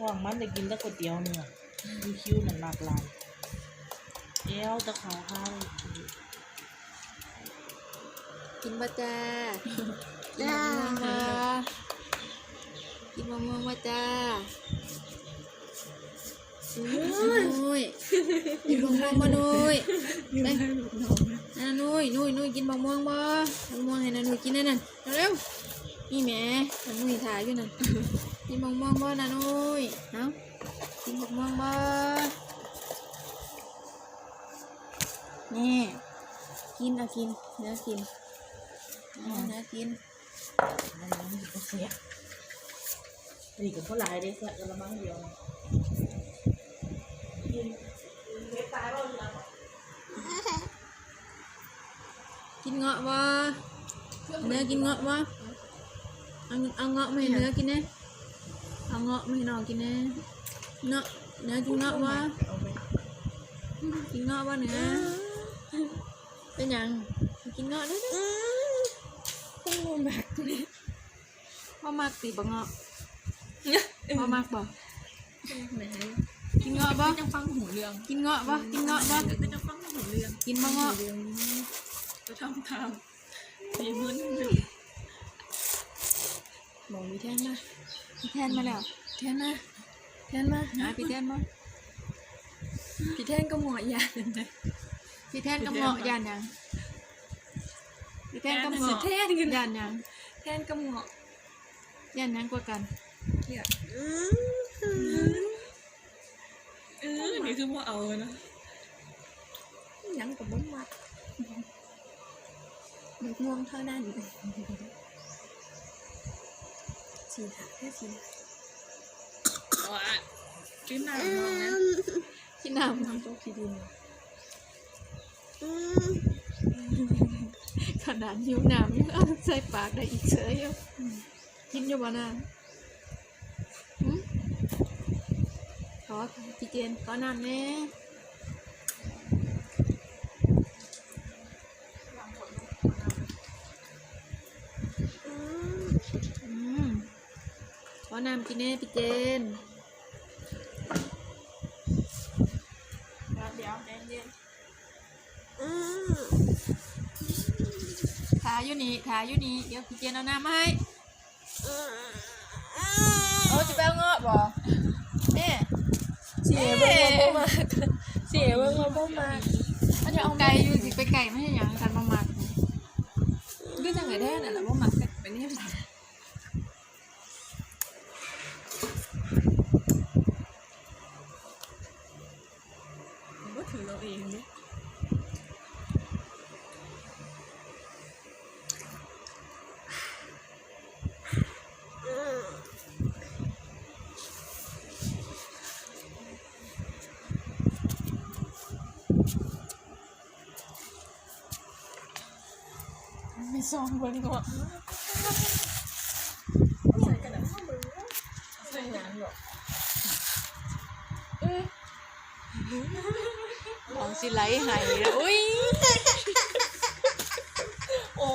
ระหว่างมันได้กินแต่ก๋วยเตี๋ยวเนื้อมีคิวหนังหลากหลายเอวตะเขาข้าวกินบะจ้ากินมะม่วงมากินมะม่วงมาจ้านุ้ยกินมะม่วงมานุ้ยไปอ่านุ้ยนุ้ยนุ้ยกินมะม่วงบ่มะม่วงให้นานุ้ยกินได้นั่นเร็วๆนี่แหม่นานุ้ยถ่ายอยู่นั่น กินมะม่วงบ่นานุ้ยเอ้ากินมะม่วงบ่นี่กินเอากินเนื้อกินเอาเนื้อกินมันมันก็เสียนี่ก็เพราะหลายเด้แค่กระมังเดียวนะกินเม็ดตายบ้างนะกินเงาะวะเนื้อกินเงาะวะเอาเอาเงาะมาให้เนื้อกินนะ เอาเงาะมาให้น้องกินนะเงาะเนื้อกินเงาะวะเอาไปกินเงาะวะเนื้อเป็นหยังกินเงาะด้วยนะต้องงงแบบนี้พ่อมากตีบะเงาะพ่อมากบ่แหมกินเงาะบ่จะฟังหูเรื่อง กินเงาะบ่กินเงาะบ่ก็จะฟังหูเรื่อง กินบะเงาะเรื่องนี้จะทำตามมีมึนอยู่ มองมีแทนมาพี่แทนมาแล้วแทนมาแทนมาหาพี่แทนมาพี่แทนก็หมอยาเลยนะพี่แทนกับเงาะยานยังพี่แทนกับเงาะแทนกันยานยังแทนก็หมอยานยังกว่ากันเนี่ยเออนี่คือว่าเอานะยังกับบ้มัดมันง่วงเท่านั้น สีถาแค่สีว้าจิ้นน้ามองนะที่น้ทำโต๊ะขี้ดินขนาดหิวน้ำยังเอาใส่ปากได้อีกเฉยอยู่กินอยู่บ่น่ะหึขอพี่เจนขอน้ำแน่ ขอน้ำกินแน่พี่เจนเดี๋ยวเย็นขาอยู่นี่ขาอยู่นี่เดี๋ยวพี่เจนเอาน้ำมาให้โอ้จะไปเอาเงาะบ่แม่เสียเบิ่งมาบ่มากเสียเบิ่งมาบ่มากมันจะเอาไก่อยู่สิไปไก่ไม่ใช่หยังกันมาหมักก็จังไงแท้น่ะล่ะบ่มากไปนี่ล่ะก็ถือเราเองเนี่ย มีซองบนเงาะใส่กระดาษใส่หยังหรอมองสิไลไหายแล้วอุ้ยโอ้